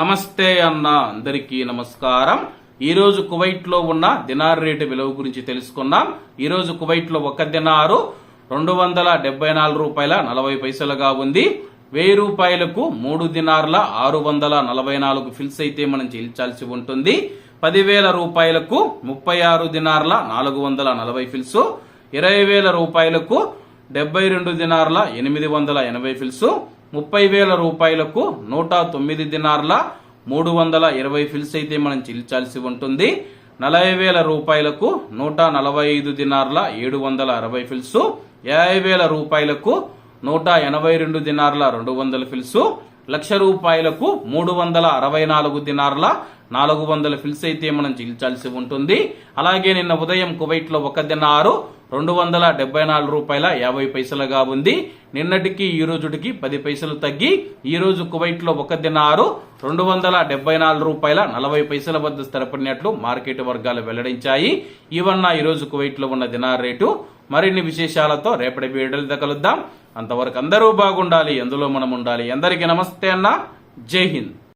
నమస్తే అన్న అందరికీ నమస్కారం. ఈరోజు కువైట్లో కువైట్లో ఉన్న దినార్ రేటు విలువ గురించి తెలుసుకున్నాం ఈరోజు కువైట్లో కువైట్లో ఒక దినారు రెండు వందల డెబ్బై నాలుగు రూపాయల నలభై పైసలుగా ఉంది. వెయ్యి రూపాయలకు మూడు దినార్ల ఆరు వందల నలభై నాలుగు ఫిల్స్ అయితే మనం చెల్లించాల్సి ఉంటుంది. పదివేల రూపాయలకు ముప్పై ఆరు దినార్ల నాలుగు వందల నలభై ఫిల్స్. ఇరవై వేల రూపాయలకు డెబ్బై రెండు దినార్ల ఎనిమిది వందల ఎనభై ఫిల్స్. ముప్పై వేల రూపాయలకు నూట తొమ్మిది దినార్ల మూడు వందల ఇరవై ఫిల్స్ అయితే మనం చెల్లించాల్సి ఉంటుంది. నలభై వేల రూపాయలకు నూట నలభై ఐదు దినార్ల ఏడు వందల అరవై ఫిల్స్. యాభై వేల రూపాయలకు నూట ఎనభై రెండు దినార్ల రెండు వందల ఫిల్సు. లక్ష రూపాయలకు మూడు వందల అరవై నాలుగు దినార్ల నాలుగు వందల ఫిల్స్ అయితే మనం చెల్లించాల్సి ఉంటుంది. అలాగే నిన్న ఉదయం కువైట్లో ఒక దినారు రెండు వందల డెబ్బై నాలుగు రూపాయల యాభై పైసలుగా ఉంది. నిన్నటికి ఈ రోజుటికి పది పైసలు తగ్గి ఈ రోజు కువైట్లో ఒక దినారు రెండు వందల డెబ్బై నాలుగు రూపాయల నలభై పైసల వద్ద స్థిరపడినట్లు మార్కెట్ వర్గాలు వెల్లడించాయి. ఈవన్న ఈరోజు కువైట్లో ఉన్న దినార్ రేటు మరిన్ని విశేషాలతో రేపటి వీడియోలతో కలుద్దాం. అంతవరకు అందరూ బాగుండాలి ఎందులో మనం ఉండాలి? అందరికీ నమస్తే అన్న. జై హింద్.